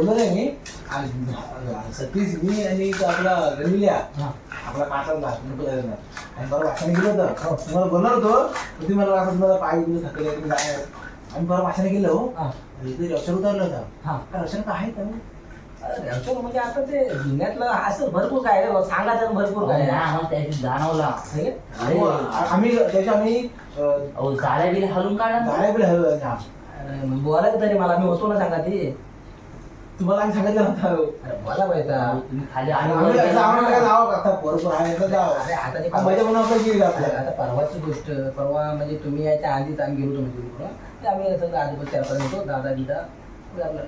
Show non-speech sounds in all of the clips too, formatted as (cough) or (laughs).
बोललो नाही मी. आ, सतीश मी आणि तो आपला रमिल्या. आपला कासाचा आणि बरं वाचन गेलो होतं. हो, तुम्हाला बोलणार होतो. तर तुम्ही मला वाटत तुम्हाला पाय बिल थकले तुम्ही काय आम्ही बरं वाचन गेलो हा. इथे रशन उतरलं होतं. हा. काय आहे रचना म्हणजे आता ते जुन्यातलं असं भरपूर काय सांगा त्यानं भरपूर काय. त्याची जाणवला. है? आम्ही त्याच्या आम्ही जाळ्या बिल हलून काढा. जाळ्या बिल हलवलं बोलायचं तरी मला मी होतो ना सांगा ते. तुम्हाला आम्ही सांगितलं नव्हतं. अरे मला माहिती तुम्ही खाली आणि आम्ही असं केली आम्हाला काय ना. जावं का आता बरोबर आहे तर जावं. अरे आता ते आणि मजा म्हणून आपलं गेली अरे, आपल्याला आता परवाची गोष्ट परवा म्हणजे तुम्ही याच्या आधीच आम्ही गेलो होतो म्हणजे ते आम्ही सगळं आजोबा चार पर्यंत होतो दादा दिदा ते आपलं.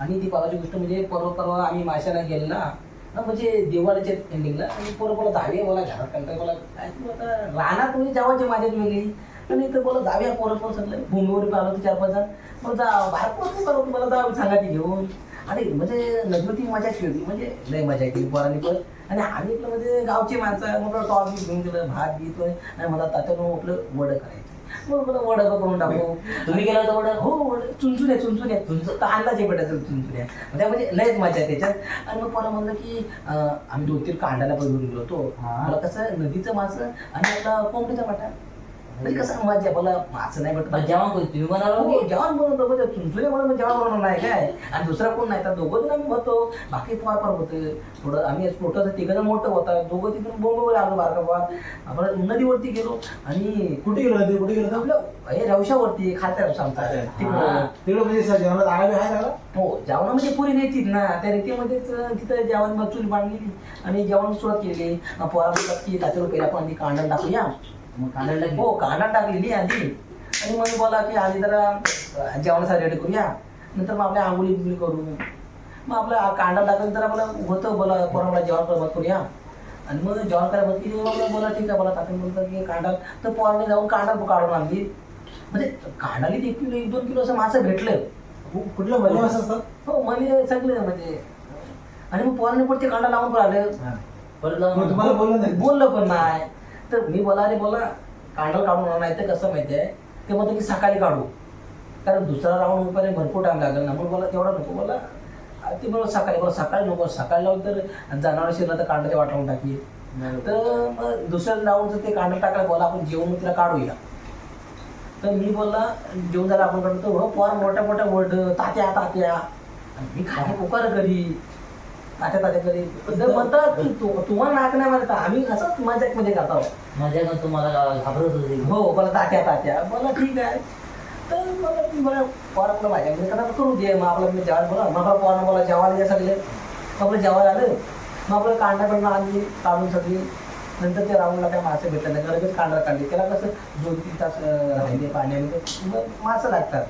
आणि ती परवाची गोष्ट म्हणजे परवा परवा आम्ही माशाला गेलो ना म्हणजे दिवाळीच्या एंडिंगला आणि परवा बोला जाऊया बोला घरात कंटाळ बोला. काय तू आता राहणार तुम्ही जेवायची माझ्यात वेगळी. आणि इथं बोला जाऊया पोरं पोरं सगळं. भूमीवर आलो होतो चार पाच जण. जा बाहेर पोरं करू तुम्हाला जा सांगा ती घेऊन. आणि म्हणजे नजवती मजा केली म्हणजे लय मजा केली पोरांनी पण. आणि आम्ही आपलं म्हणजे गावची माणसं मग टॉप घेऊन दिलं भात घेतोय आणि मला तात्यानं आपलं वडं करायचं. मग मला वडं करून टाकू. तुम्ही गेला होता वडं? हो वडं. चुनचुन्या चुनचुन्या. चुनचुन तर अंदाजे भेटायचं चुनचुन्या. म्हणजे म्हणजे लयच मजा आहे त्याच्यात आणि मग पोरं म्हणलं की आम्ही दोन तीन कांडाला पण घेऊन गेलो होतो. मला कसं नदीचं मासं आणि आपला कोंबडीचा मटा म्हणजे कसं मजा मला मासं नाही भेटत जेवण कोण तुम्ही हो, जेवण बनवतो म्हणजे चुनचुने म्हणून जेवण बनवणार नाही काय? आणि दुसरा कोण नाही? तर दोघं जण आम्ही होतो बाकी फार फार होते. थोडं आम्ही छोटं तिघं जण मोठं होता. दोघं तिथून बोंब लागलो बारका फार आपण नदीवरती गेलो. आणि कुठे गेलो होते कुठे गेलो होतो आपलं हे रवशावरती खात्या रवशा आमचा. हा. तिकडं. तिकडे म्हणजे जेवणात बी आहे त्याला हो जेवण म्हणजे पुरी नेतील ना. त्या रीतीमध्येच तिथं जेवण मग चूल बांधलेली आणि जेवण सुरुवात केली. पोरा म्हणतात की तात्यावर पहिला आपण आधी कांदा टाकूया मग कांदा हो कांदा टाकलेली आधी. आणि मग बोला की आधी जरा अं, जेवणासाठी रेडी करूया. नंतर मग आपल्या आंघोळी बिंगोळी करू. मग आपला कांदा टाकल्यानंतर आपला होतं बोला पोराला जेवण करायला मदत करूया. आणि मग जेवण करायला मग बोला ठीक आहे बोला टाकून बोलतात की कांदा तर पोराने जाऊन कांदा काढून आणली म्हणजे कांडाली एक किलो एक दोन किलो असं मासं भेटलं. कु- कुठलं भले असं असतात हो मला सगळे म्हणजे. आणि मग पोराने पण ते कांदा लावून पण आलं परत तुम्हाला बोललं नाही बोललं पण नाही. तर मी बोला अरे बोला कांडल काढून आणा, नाही तर कसं माहिती आहे? ते म्हणतं की सकाळी काढू. कारण दुसरा राऊंड होईपर्यंत भरपूर टाइम लागेल ना. म्हणून बोला तेवढा नको बोला. ते बोला सकाळी बोला सकाळी नको. सकाळी लावून तर जनावर शिरलं तर कांड्याच्या वाट लावून टाकी तर मग दुसऱ्या राऊंडचं ते कांदा टाकायला बोला आपण जेवण तिला काढूया. तर मी बोलला जेवण झालं आपण काढतो हो पोर मोठ्या मोठ्या वर्ड तात्या तात्या आणि मी खाली पुकार करी. करी तर म्हणतात की तू- तुम्हाला नाक नाही मारता आम्ही असंच मजाकमध्ये करतो माझ्या पण तुम्हाला घाबरत होते. हो मला तात्या तात्या. मला ठीक आहे. तर मला मला पोराला माझ्याकडे करा करू दे. मग आपलं मी जेवायला बोला मग आपलं पोरानं मला जेवायला द्या सगळे. मग आपलं जेवायला आलं. मग आपलं कांदा पण आणली काढून सगळी. नंतर त्या राऊंडला काय मासे भेटलं. नाही लगेच कांदा काढली. त्याला कसं दोन तीन तास राहिले पाण्यामध्ये. मग मासं लागतात.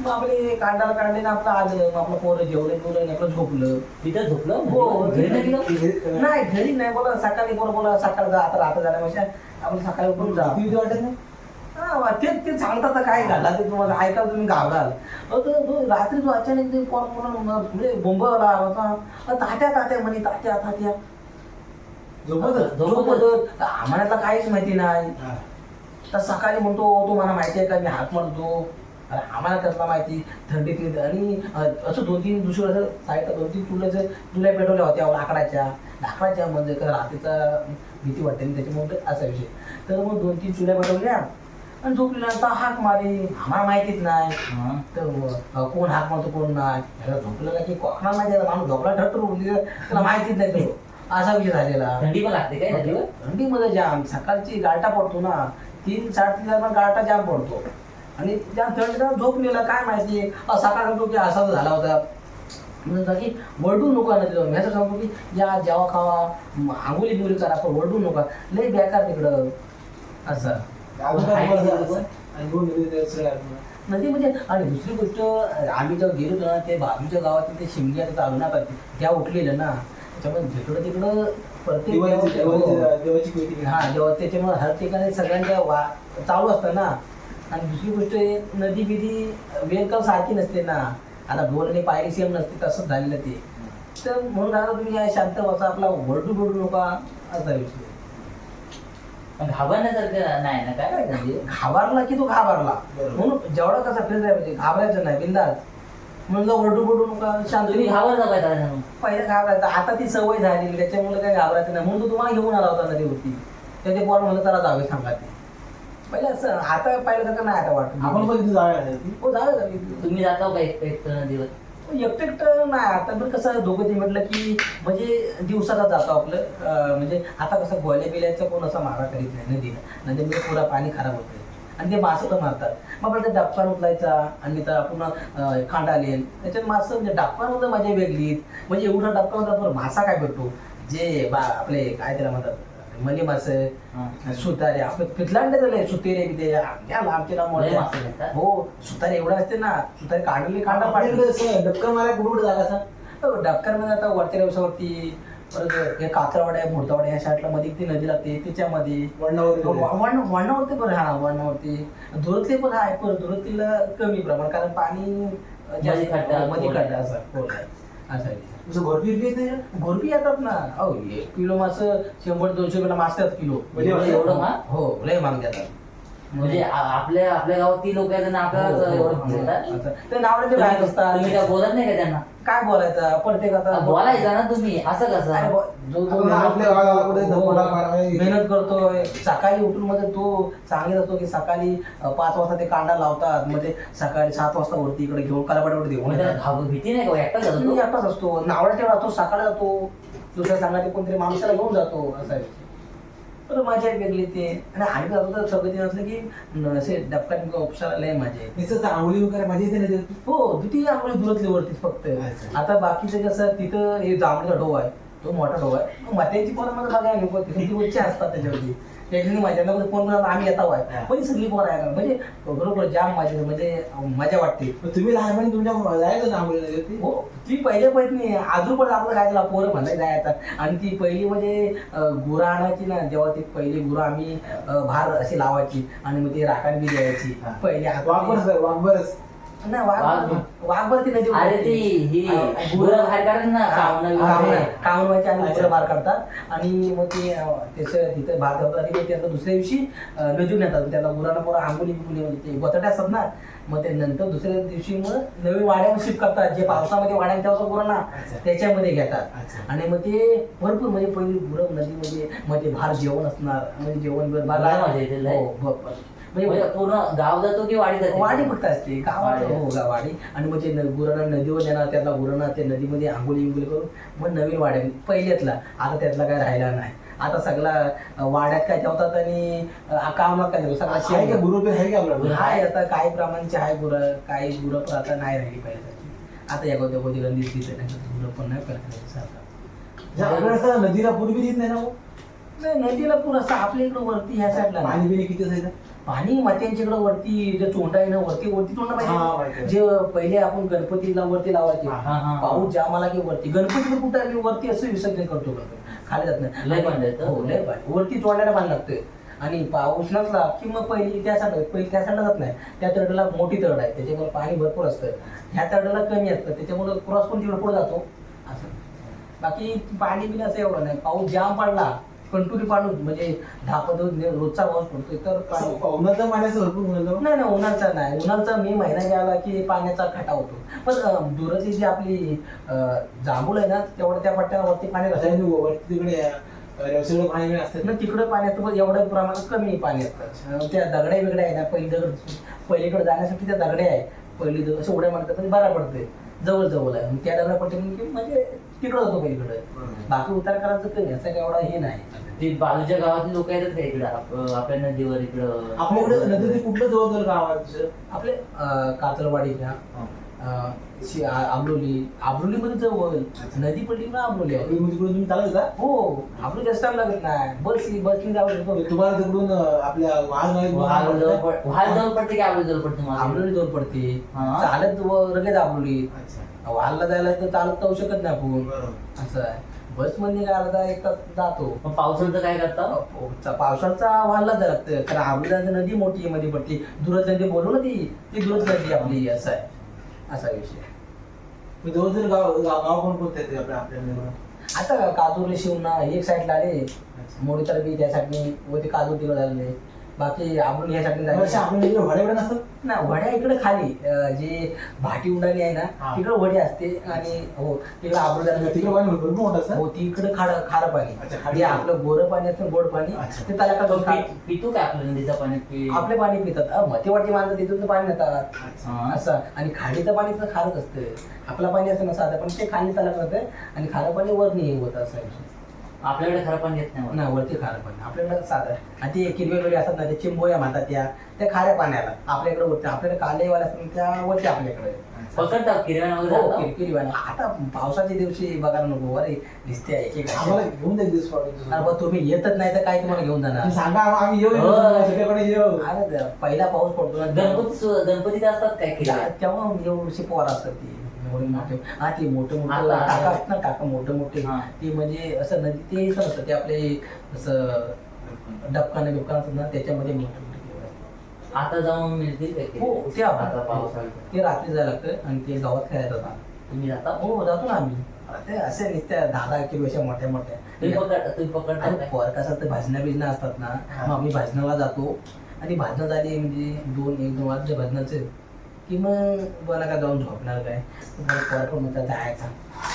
मग आपले कांदाला काढले ना आपलं आलं मग आपलं पोरं जेवलं आणि आपलं झोपलं. तिथं झोपलं? हो घरी नाही? गेलं? नाही घरी नाही बोला सकाळी बोला बोला सकाळ जा आता रात्र झाल्यापेक्षा आपण सकाळी उठून जा. भीती वाटत नाही? हा, वा, ते ते सांगतात तर काय घाला ते तुम्हाला ऐकायला तुम्ही घाबराल. अहो, तो- तो रात्री तो अचानक ते पोरानं म- म्हणजे बोंबला होता तात्या तात्या म्हणे तात्या तात्या. झोपत झोपत आम्हाला काहीच माहिती नाही. हा. तर सकाळी म्हणतो तो मला माहिती आहे का? मी हात म्हणतो अरे आम्हाला कसला माहिती थंडीत नाही आणि असं दोन तीन दुसरं असं साईडला दोन तीन चुल्याचं चुल्या पेटवल्या होत्या लाकडाच्या. लाकडाच्या म्हणजे का रात्रीचा भीती वाटते आणि त्याच्यामुळे असा विषय. तर मग दोन तीन चुल्या पेटवल्या आणि झोपल्यानंतर हाक मारे आम्हाला माहितीच नाही. हा. तर कोण हाक मारतो कोण नाही. त्याला झोपलेला की कोकणा माहिती माणूस झोपला ठरतो त्याला माहितीच नाही तो. असा विषय झालेला. थंडी पण लागते काय थंडीमध्ये जाम. सकाळची गारटा पडतो ना. तीन साडेतीन दरम्यान गारटा जाम पडतो. आणि त्या थंडीला झोपलेला काय माहिती? अ, सकाळ सांगतो की असा झाला होता. म्हणून की वरडू नका नदीला मी असं सांगतो की या जेवा खावा म, आंघोळी बिंगोळी करा पण वरडू नका. लय बेकार तिकडं. असं. असं-. नदी म्हणजे आणि दुसरी गोष्ट आम्ही जेव्हा गेलो ना ते बाजूच्या गावात ते शिमगी आता चालू ना करते त्या उठलेल्या ना त्याच्यामुळे जिकडं तिकडं प्रत्येक हो. देवाची हा. जेव्हा त्याच्यामुळे हर ठिकाणी सगळ्यांच्या वा चालू असतं ना. आणि दुसरी गोष्ट हे नदी बिदी वेलकम सारखी नसते ना. आता ढोल आणि पायरी सेम नसते तसंच झालेलं ते. तर म्हणून आता तुम्ही या शांत बसा आपला वरडू बडू नका असा विषय पण घाबरण्यासारखं नाही ना काय म्हणजे? घाबरला की तो घाबरला. म्हणून जेवढा कसा फिरलाय म्हणजे घाबरायचं नाही बिंदास. म्हणलं ओरडू बोलू नका शांत तुम्ही घाबरता काय त्याला पहिलं घाबरायचं. आता ती सवय झाली त्याच्यामुळे काही घाबरायचं नाही. म्हणून तो तुम्हाला घेऊन आला होता नदीवरती. तर ते पोर म्हणलं त्याला जावे सांगा ते. पहिलं असं आता पाहिलं तर नाही आता वाटत आपण पण तिथे जाऊया ना ती. हो जावे जावे. तुम्ही जाता का एक एक नदीवर एकटं एकटं नाही. आता पण कसं दोघं ते म्हटलं की म्हणजे दिवसाला जातो आपलं. अं, म्हणजे आता कसं गोल्या बिल्याचा कोण असा मारा करीत नाही नदीला नदीमध्ये पुरा पाणी खराब होतं आणि ते मासं मारतात. मग आपल्याला ते डबकान उचलायचा आणि तर आपण अं, खांड आले त्याच्यात मासं म्हणजे डबकान मजा वेगळी. म्हणजे एवढा डबका होता पण मासा काय भेटतो? जे बा आपले काय त्याला म्हणतात? मनी मासे हा. सुतारे आपलं पितलांडे झाले सुतेरे बिते या आमचे नाव लय मोठे. मासे भेटतात? हो सुतारे एवढे असते ना सुतारे कांदा आपल्या पाडले डबका मारा कुठे कुठे जागा असा डबकरमध्ये आता वरच्या दिवसावरती परत हे कात्रवाड्या मोडतावाड्या ह्या साईडला मध्ये ती नदी लागते त्याच्यामध्ये वळणावर वगैरे. वण वळणावरती पण हा वळणावरती दुरतले पण आहे पण दुरतीला कमी प्रमाण कारण पाणी मध्ये खड्डा, मध्ये. खड्डा असा असं आहे. तुझं घोरपी येत नाही? घोरपी येतात ना. अहो एक किलो मास शंभर दोनशे रुपयाला मास येतात किलो. म्हणजे एवढं-? हो? लय महाग देतात म्हणजे आपल्या आपल्या गावात ती लोक आहेत आणि आपल्याला हो, हो, एवढं हो. असं. ते बाहेर असतात. तुम्ही काय बोलत नाही का त्यांना? काय बोलायचं? प्रत्येकाचा बोलायचं ना तुम्ही. असं कसं जो हो, मेहनत करतोय. सकाळी उठून मध्ये तो सांगत असतो की सकाळी पाच वाजता ते कांदा लावतात. ते सकाळी सात वाजता वरती इकडे घेऊन कलापाटीवर घेऊन भीती नाही का? तो? एकटाच असतो. नावड्यात राहतो सकाळी जातो. दुसऱ्या सांगायचे कोणतरी माणसाला घेऊन जातो असं आहे. तर मजा आहे वेगळी ते आणि आम्ही जातो तर सगळं ते असलं की असे डबकात उपसाला लय मजा येते नुसतं तर आंघोळी वगैरे माझी येते ना ते. हो किती आपल्या दुरतली वरती फक्त. आता बाकीचं कसं तिथं हे जांभळीचा डोह आहे तो मोठा डोह आहे मग मात्यांची पोरं मला बघायला नको ती उच्च असतात त्याच्यावरती त्याच्यानी माझ्या फोन करतात आम्ही येतो आहे. पण ही सगळी पोरं आहे ना म्हणजे बरोबर जाम मजा म्हणजे मजा वाटते तुम्ही लहानपणी तुमच्या जायचं ना आंघोळीला? हो ती पहिली अजून पण आपलं काय त्याला पोरं म्हणायला जायचं आणि ती पहिली म्हणजे गुरं आणायची ना जेव्हा ती पहिली गुरं आम्ही भार अशी लावायची आणि मग ती राखण बी द्यायची. पहिली हातात- आहे, वाघबरस. नाही वाघ वाघ- वाघभरती नदी अरे ती ही गुरं बाहेर काढत ना कावणं बिवणं. कावणवायचे आणि अच्छा. गुरं बार काढतात आणि मग ते अं, त्याचं तिथं भात ठेवतात आणि मग दुसऱ्या दिवशी अं, नदीवर नेतात त्याला गुरांना पोरं आंबोली बिंबोली ते बटाटे असतात ना मग ते नंतर दुसऱ्या दिवशी मग नवीन वाड्यावर शिफ्ट करतात जे पावसामध्ये वाड्यात ठेवतात गुरांना अच्छा. त्याच्यामध्ये घेतात. आणि मग ते भरपूर म्हणजे पहिली गुरं नदीमध्ये ते भार जेवण असणार म्हणजे जेवण भार लय मजा येते, लय. हो, म्हणजे पूर्ण गाव जातो की वाडी जाते? वाडी फक्त असते? गावात? वाडी. हो गा- वाडी. आणि मग ते न- गुरांना नदीवर नेणार त्यातला गुरांना ते नदीमध्ये आंघोळी बिंगोली करून मग नवीन वाड्या पहिल्यातला आता त्यातला काय राहिला नाही. आता सगळा अं, वाड्यात काय ठेवतात आणि अं, कामात काय ठेवतात? सगळा आहे का शेण. गुरुपी आहे का आपल्याकडे हाय आता काही प्रमाणचे आहे गुरं काही गुरं पण आता नाही राहिली पहिल्यासारखी आता या गोत्या गोदी गंदी दिसते नाही गुरं पण नाही पहिल्यासारखी सारखं जे आपल्याकडे असं नदीला पूर्वी येत नाही ना हो? नाही नदीला पूर असं आपल्या इकडं वरती ह्या साईडला नाही. पाणी बिणी किती असायचं? पाणी मात्यांच्या इकडं वरती जे चोंडा आहे ना वरती वरती तोंड हा, पाहिजे. जे पहिले आपण गणपतीला वरती लावायचे. हा, हा, हा. पाऊस जाम आला की वरती. गणपती कुठं आम्ही वरती असं विसर्जन करतो गणपती. खाली जात नाही. लय येतं. हो? लय वरती तोंडाला पाणी लागतंय. आणि पाऊस नसला की मग पहिली त्या साईड पहिली त्या साईडला जात नाही. त्या तळाला मोठी तळ आहे. त्याच्यामुळे पाणी भरपूर असतं. ह्या तळाला कमी असतं. त्याच्यामुळे क्रॉस पण तिकडे पुढे जातो. असं. बाकी पाणी बिन असं एवढं नाही. पाऊस जाम पडला कंटुरी पाणी म्हणजे पंधरा रोजचा पाऊस पडतोय तर पाणी. उन्हाचं पाण्याचं भरपूर उन्हाचं नाही नाही उन्हाळचा नाही. उन्हाळचा मे महिना गेला की पाण्याचा खटा होतो. पण अं, दुरची जी आपली अं, जांभूळ आहे ना तेवढं त्या पट्ट्यावरती पाणी राहतं. वरती तिकडे पाणी बिणी असतात ना तिकडं पाणी असतं पण एवढं प्रमाणात कमी पाणी असतं अं, त्या दगड्या वेगळ्या आहे ना पहिली दगड पहिलीकडे जाण्यासाठी त्या दगड्या आहे. पहिली दगड असं उड्या मारतात पण बरा पडते जवळ जवळ आहे त्या पडते म्हणजे म्हणजे तिकडं जातो पलीकडे बाकी उतार करायचं कमी असं काय एवढा हे नाही. ती बाजूच्या गावातली लोक येतात का इकडं? आप- आपल्या नदीवर इकडं? आपल्याकडे नदी कुठलं जवळ गाव आहे? आपले अं, कातरवाडी घ्या अं, शि- आ- आंबलोली आंबलोलीमध्ये जवळ. नदी पडली ना आंबलोली आहे तिकडून तिकडून तुम्ही चालत का हो. आपलं जास्त टाइम लागत नाही. बस बसनी जाऊ शकतो. तुम्हाला तिकडून अं, आपल्या वाघ जवळ पड- वाहन जवळ पडते की आपल्या जवळ पडते? मला आंबलोली जवळ पडते. हा. चालत व- लगेच आंबलोली अच्छा. वाहनला जायला तर चालत जाऊ शकत नाही आपण. बरोबर. असं आहे. बसमध्ये काय अर्धा एक तास जातो. मग पावसाचं काय करता? चा- पावसाचा वाहनला जायला लागतं कारण आंबोली नदी मोठी आहे मध्ये पडते. दुरत नदी बोलू ना ती. ती दुरत नदी आपली असं आहे. असा विषय मग जवळ जवळ गाव गाव गाव कोण कोणते आहेत आपल्या आपल्या आता काजूर शिवना एक साईडला आले. मोडी तर बी त्या साईडने व ते काजूर तिकडे झालेले. बाकी आपण यासाठी वर्षा जायचं इकडे वड्याकडे नसतात ना वड्या इकडे खाली अं, जे भाटी उडाली आहे ना हा. तिकडे वडी असते आणि हो तिकडे आबरू तिकडे पाणी भरपूर मोठं असतं हो तिकडे खार खारं पाणी खारं जे पाणी. आपलं गोरं पाणी असतं गोड पाणी अच्छा. ते त्याला का तो दोन पि- पितो काय आपलं नदीचं पाणी पि- आपले पाणी पितात अं, मध्यवर्ती माणसं तिथून तर पाणी नेतात अच्छा. हा. असं आणि खाडीचं पाणी तर खारच असतं आपलं पाणी असतं ना साधं पण ते खाली त्याला करतं आणि खारं पाणी वर नाही होत असं. आपल्याकडे खरं पाणी येत नाही. नाही वरती खारं पाणी. आपल्याकडे साधं आहे. आणि ते किरवे वगैरे असतात ना ते चिंबोया म्हणतात त्या त्या खाऱ्या पाण्याला. आपल्याकडे वरती आपल्याकडे कालेवाले असतात ना, त्या वरती आपल्याकडे. पकडतात किरण वगैरे हो, आता पावसाच्या दिवशी बघायला नको अरे दिसते एक एक आम्हाला घेऊन द्या दिवस तुम्ही येतच नाही तर काय तुम्हाला घेऊन जाणार? सांगा आम्ही येऊ हो. सगळ्याकडे येऊ. अरे पहिला पाऊस पडतो ना गणपती गणपतीत असतात काय त्या- तेव्हा एवढीशी पोर असतात ती. एवढे मोठे हा ते मोठे मोठे ना टाका मोठे मोठे हा. ते म्हणजे असं नदी ते असं नसतं ते आपले असं डबकाने बिबकान असतात ना त्याच्यामध्ये मोठे मोठे असतात. आता जाऊन मिळतील हो? ते आता आपण पावसाळ्यात ते रात्री जायला लागतं आणि ते गावात खेळायला जातात. तुम्ही जाता? हो जातो ना आम्ही. ते असे नुसत्या दहा दहा किलो अशा मोठ्या तुम्ही मोठ्या पकड तुम्ही पकडता आणि काय? पोर कसं असतं भाजण्या असतात ना. मग आम्ही भाजनाला जातो. आणि भाजणं झाली म्हणजे दोन एक दोन वाजले भाजनाचे. की मग मला काय जाऊन झोपणार काय? मला पोर पण म्हणतात जायचा.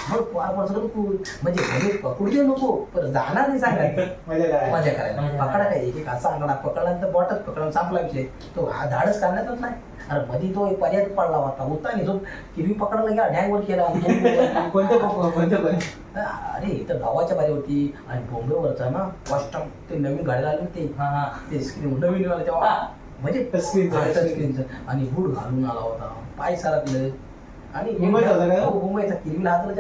मग पोर पण सगळं म्हणजे घरी पकडू देऊ नको पण जाणार नाही सांगायचं (laughs) मजा करायला. पकडा काय? एक एक असा अंगडा पकडल्यानंतर बॉटच पकडून संपला विषय. तो हा धाडच करण्यातच नाही. अरे मध्ये तो एक पर्याय पडला होता होता नाही तो. किरवी पकडायला गेला डॅंगवर केला. (laughs) कोणत्या अरे इथं गावाच्या बारीवरती आणि बॉम्बेवरचा ना फर्स्ट टाइम ते नवीन गाडीला आले ना ते हा हा. ते स्क्रीन नवीन तेव्हा. म्हणजे हा. आणि बूट घालून आला होता. पाय सरकलं आणि मुंबईचा होता का? हो, मुंबईचा किरवीला हातला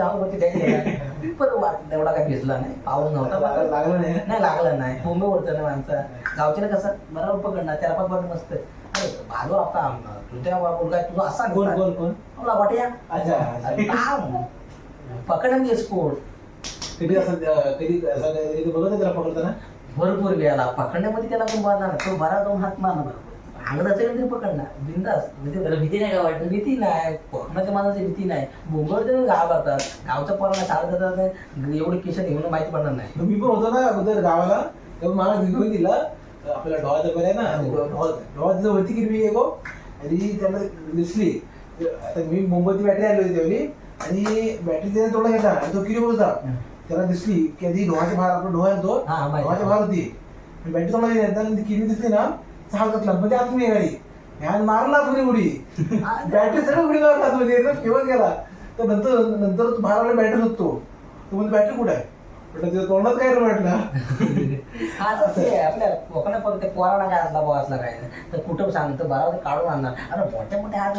पण वाट- एवढा काय भिजला नाही. पाऊस नव्हता. लागलं लागलं नाही? नाही लागलं नाही. मुंबईवरचं ना माणसं. गावच्या कसं बरोबर पकडणार चार पाच वाट मस्त अरे भाजवर आता तुझ्या मुलगा तुझा असा कोण दिसला. कोण कोण? मला वाटया अच्छा अरे. पकडन स्पोर्ट कधी असं अं, कधी असं कधी बघत त्याला पकडताना? भरपूर वेळाला. पकडण्यामध्ये त्याला पण बांधणार तो बरा जाऊन हात मारणार. बरोबर अंगड असेल तरी पकडणार बिंदास. म्हणजे त्याला भीती नाही का वाटत? भीती नाही. कोकणाच्या माणसाची भीती नाही. मुंबईवर तरी गाव करतात गावच्या पोरांना शाळेत जातात एवढे केशन घेऊन माहिती पडणार नाही. मी पण होतो ना अगोदर गावाला. तेव्हा मला घेऊन दिला. आपल्या ढोळाचा पर्याय ना. ढोळाचं वरती किरवी आहे गो आणि त्याला दिसली. आता मी मुंबईची बॅटरी आली होती त्यावेळी आणि बॅटरी त्याने तोडा घेतला. आणि तो किरी होता? त्याला दिसली. की आधी ढोळाच्या बाहेर आपला ढोळा आहे तो. हा, माहिती. ढोळाच्या बाहेर होती. बॅटरी तोडा घेतला. आणि ती किरी दिसली ना. घातला म्हणजे आतमध्ये गाडी ह्यान मारला आतमध्ये उडी. बॅटरी सगळं उडी मारला आतमध्ये एकदम फेमस गेला. तर नंतर नंतर तो बाहेर बॅटरी होतो तो म्हणजे बॅटरी कुठे आहे? म्हटलं तोंडात काय म्हटलं हा तसं आहे आपल्या कोकणात फक्त पोराला काय असला भाऊ असला काय? तर कुठं सांगतं बरोबर काढून आणणार. अरे मोठे मोठे हात.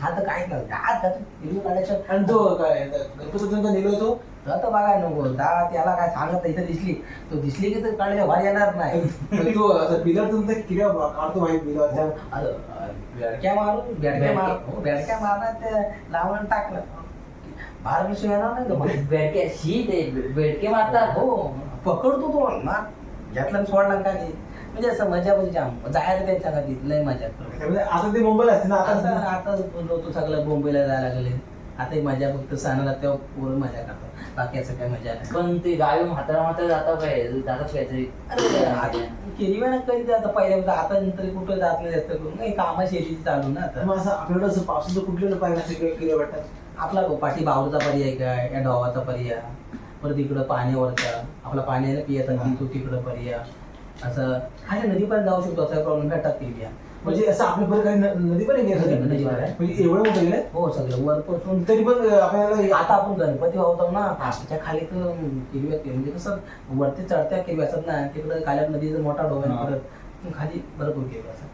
हात नाही हात व्हिडिओ काढायचं. आणि तो काय गणपतीचा नेलो तो. तर बघाय नको. दा त्याला काय सांगत इथं दिसली. तो दिसली की तर काढले बाहेर येणार नाही. तो असं बिलर तुमचा किड्या काढतो भाई बिलरच्या अरे, बेडक्या मारून बेडक्या मार. हो, बेडक्या मारणार ते लावून टाकलं. बाहेर विषय येणार नाही तो बाहेर. बेडके शी ते बेडके मारतात. हो पकडतो तो ना घेतला सोडला खाली म्हणजे असं मजा म्हणजे जाम. जायला त्यांच्या खाली लय मजा. त्यामुळे आता ते मुंबईला असते ना आता आता सगळं मुंबईला जायला लागले. आता ही मजा फक्त सणाला तेव्हा पोरं मजा करतात बाकी असं काही मजा नाही. पण ते गावी म्हातारा म्हातारा जातात काय? जातात काहीतरी अरे आता केली वेळा कधी आता पहिल्या आता नंतर कुठं जात नाही जास्त करून. काही कामा शेतीची चालू ना आता. मग असं आपल्याकडे असं पावसाचं कुठलेलं पाहिजे असं किंवा किड्या वाटतात आपला पाठी बावरचा पर्याय काय या डोवाचा पर्याय. परत इकडं पाण्यावरचा. आपला पाण्याने पियाचा तो तिकडं पर्याय. असं. खाली नदी पण जाऊ शकतो. असा प्रॉब्लेम भेटतात किरव्या म्हणजे असं आपल्या बरं काही न- नदी पण आहे नदी- पण आहे. म्हणजे एवढं मोठं गेलं हो सगळं वरपासून. तरी पण अं, आपल्याला आता आपण गणपती वाहतो ना. त्याच्याखाली तर किरव्या म्हणजे कसं वरती चढत्या किरव्या असतात ना तिकडं खाली नदीचा मोठा डोंगर हा. परत खाली भरपूर किरव्या असतात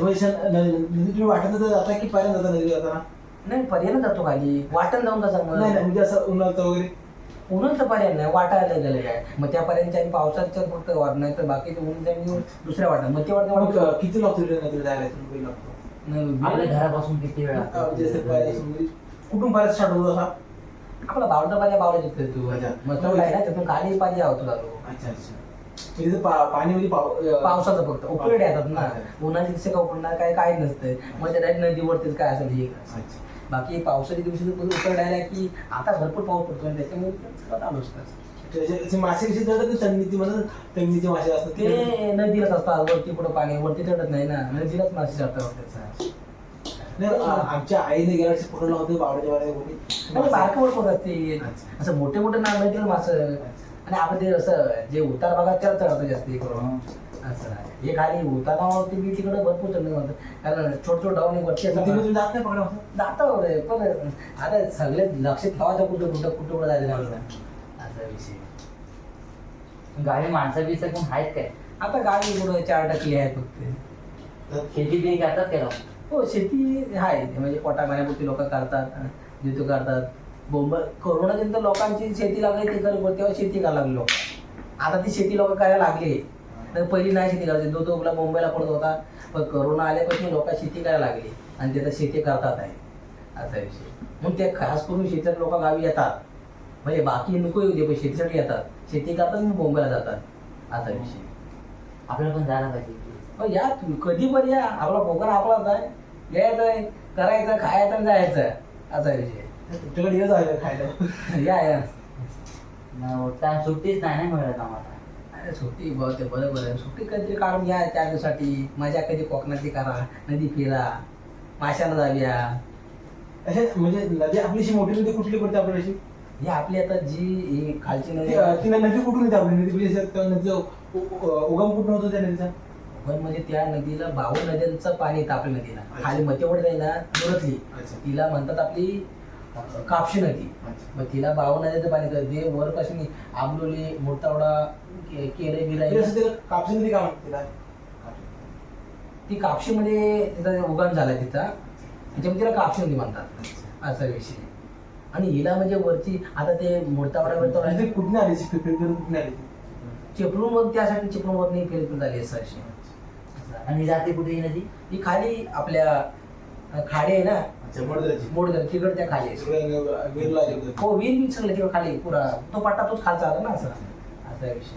म्हणजे शन- न- नदी तुम्ही वाटत होतं जाता की पाहिजे जाता नदी जाताना? नाही पर्याय जातो खाली. वाटण जाऊन कसं नाही म्हणजे असं उन्हाळतं वगैरे? उन्हाचं पर्याय नाही वाटायला गेलं काय मग त्या पर्यंत आणि पावसाच्या फक्त वाट नाही तर बाकी ऊन जाऊन दुसऱ्या वाटा मग ते मग वाटत किती लागतो जायला आपल्या घरापासून किती वेळ पाहिजे कुठून पाहिजे स्टार्ट होतो असा आपला बावटा पर्याय बावला जिथे तू अच्छा. मग तो ना तिथून खाली पाहिजे होतो जातो अच्छा अच्छा. म्हणजे ते पा- पाणी म्हणजे पावसाचं फक्त. उकळडे येतात ना. उन्हाचे दिवशी का उकडणार काय काय नसतं मग त्या नदीवरतीच काय असेल हे. अच्छा. बाकी पावसाच्या दिवशी तर उकळडायला की आता भरपूर पाऊस पडतो आणि त्याच्यामुळे चालू असतात मासे कसे चढतात ते तंगणीचे म्हणतात तंगणीचे मासे असतात ते. नदीलाच असतात वरती कुठं पाणी वरती चढत नाही ना. नदीलाच मासे चढतात त्याचा. नाही, आमच्या आईने गेल्या वर्षी पकडलं होतं बावड्याच्या कोणी होतात ते. असं मोठे मोठे ना नदीला मासं आणि आपण ते असं जे उतार भागात त्याला चढतं जास्त करून असं. आहे. हे खाली उतारावरती बी तिकडे भरपूर चढणं होतं. कारण छोट छोट डाऊन वरती असं जात नाही पकडा जातं पण आता सगळे लक्ष ठेवायचं कुठं कुठं कुठं कुठं जायचं. असा विषय. गावी माणसं बिसं कोण आहेत काय? आता गावी कुठं चार टक्के आहे फक्त. शेती बी करतात काय लोक? हो शेती आहे. म्हणजे पोटा पाण्यापुरती लोक करतात जितू करतात. बोंब कोरोनानंतर लोकांची शेती लागली ते कर तेव्हा शेती करायला लागली लोक. आता ती शेती लोक करायला लागली. तर पहिली नाही शेती करायची. जो तो आपला मुंबईला पडत होता. पण कोरोना आल्यापासून लोक शेती करायला लागली. आणि तिथं शेती करतात आहे. असा विषय. मग ते खास करून शेतात लोक गावी येतात. म्हणजे बाकी नको येऊ दे पण शेतीसाठी येतात. शेती करतात मग मुंबईला जातात. असा विषय. आपल्याला पण जायला पाहिजे अहो, या तुम्ही. कधी पण या. आपला कोकण आपलाच आहे. यायचं आहे. करायचं खायचं आणि जायचं. असा विषय. तुमच्याकडे आहे खायला. या या. सुट्टीच नाही ना मिळत आम्हाला. अरे सुट्टी बहुत आहे बरोबर आहे सुट्टी कधीतरी काढून या चार दिवसासाठी. मजा कधी कोकणातली करा नदी फिरा माशाला जाऊया. असे म्हणजे नदी आपलीशी मोठी नदी कुठली पडते आपल्याशी? ही आपली आता जी ही खालची नदी ती ती नदी कुठून येते आपली? नदी म्हणजे त्या नदीचा उ- उ- उगम कुठून होतो त्या नदीचा? पण म्हणजे त्या नदीला बावन नद्यांचं पाणी येतं आपल्या नदीला. अच्छा. खाली मध्यवड जाईल ना अच्छा. तिला म्हणतात आपली कापशी नदी. मग तिला बावन नद्याचं पाणी येतं जे वरपासून आंबोली मोठावडा के- केरे बिरा म्हणजे कापसी नदी का म्हणते तिला? ती कापशीमध्ये तिचा उगम झाला तिचा. त्याच्यामुळे तिला कापशी नदी म्हणतात. असा विषय. आणि हिला म्हणजे वरची आता ते मोडतावडा म्हणजे बिडतावडा ती कुठून आली? ती कुठून आली ती? चिपळूण वर त्यासाठी चिपळूण वर नाही फिरत झाली असा असा. आणि जाते कुठे ही नदी? ही खाली आपल्या खाडी आहे ना. तिकड त्या खाली. हो वीर बीर सगळं तिकडे खाली पुरा तो पट्टा तोच खालचा आला ना असा. असा विषय.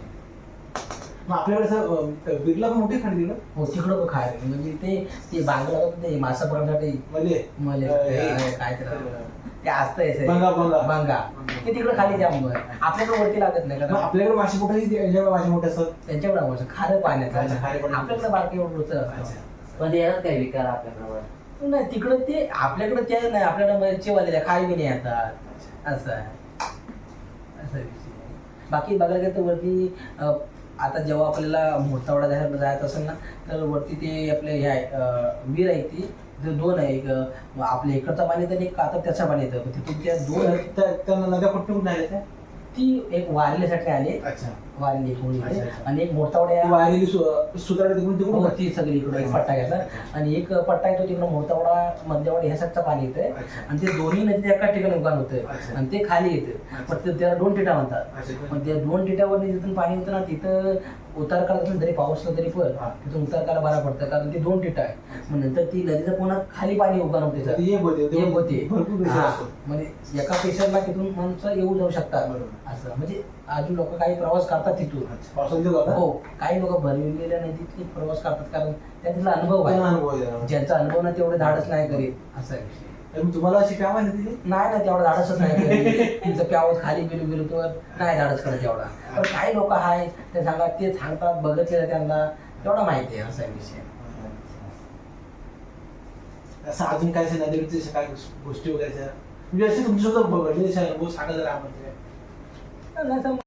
मग आपल्याकडे अं, बिर्ला पण मोठी खाली तिकडं हो तिकडं पण खाय म्हणजे ते ते बांगला होतं ते मासा पकडण्यासाठी मले. मले हे, काय ते ते असतंय बंगा, बंगा. बंगा. ते तिकडे खाली त्यामुळे आपल्याकडे वरती लागत नाही का? आपल्याकडे मासे मोठे यांच्याकडे मासे मोठे असतात त्यांच्याकडे आवडतं खारं पाण्याचं अच्छा, खारं पाण्याचं. आपल्याकडे बारके एवढं. पण येतात काय विकार आपल्याकडे नाही तिकडे ते आपल्याकडे ते नाही आपल्याकडे चिवालेल्या खाय बी नाही येतात असं आहे. असं विषय. बाकी बघायला गेलं तर वरती अं, आता जेव्हा आपल्याला मोठावडा जायला जायचं असेल ना तर वरती ते आपले हे आहे अं, विहीर आहे ती. ते दोन आहे एक अं, आपल्या इकडचं पाणी येतं आणि एक आता त्याचं पाणी येतं. तिथून त्या दोन आहेत. त्या त्या नद्या कुठून आल्या त्या? ती एक वारल्यासाठी आली. अच्छा. अच्छा, अच्छा. आणि एक मोठावड्या ती वाहिलेली तिकडून तिकडून हो, ती सगळी इकडे एक पट्टा घ्यायचा आणि एक पट्टा येतो तिकडे मोठावडा मध्यवाडा ह्या साईडचं पाणी येतंय. अच्छा. आणि ते दोन्ही नदी एका ठिकाणी उगान होतं अच्छा. आणि ते खाली येतं पण ते- त्याला दोन टिटा म्हणतात. अच्छा. पण त्या दोन टिट्यावर जिथून पाणी येतं ना तिथं उतार करत असेल तरी पाऊस तरी पण हा. तिथून उतार करायला बरा पडतं. कारण ती दोन टिटा आहे मग नंतर ती नदीचं पुन्हा खाली पाणी उगान होते तर एक होते. एक होते. भरपूर हा. असतो. म्हणजे एका पेशंटला तिथून माणसं येऊ जाऊ शकतात. बरोबर. असं. म्हणजे अजून लोक काही प्रवास करतात तिथून. पावसाळ्यात येतो का? हो काही लोक भरविलेल्या नदीतली प्रवास करतात कारण त्यांचा अनुभव त्यांना आहे अनुभव आहे. त्याला. ज्यांचा अनुभव ना तेवढे धाडस नाही करीत. असा विषय तर मग तुम्हाला अशी काय माहिती दिली नाही ना तेवढा धाडसच नाही तुमचं प्यावत खाली गेलो गेलो तर नाही धाडस करत एवढा. पण काही लोक आहेत ते सांगा ते सांगतात बघितलेलं त्यांना. तेवढा माहिती आहे असा विषय असं अजून काय असेल नदीवरती अशा काय गोष्टी वगैरे अशा? म्हणजे असे तुमच्यासोबत असे अनुभव सांगा जरा आम्हाला. नाही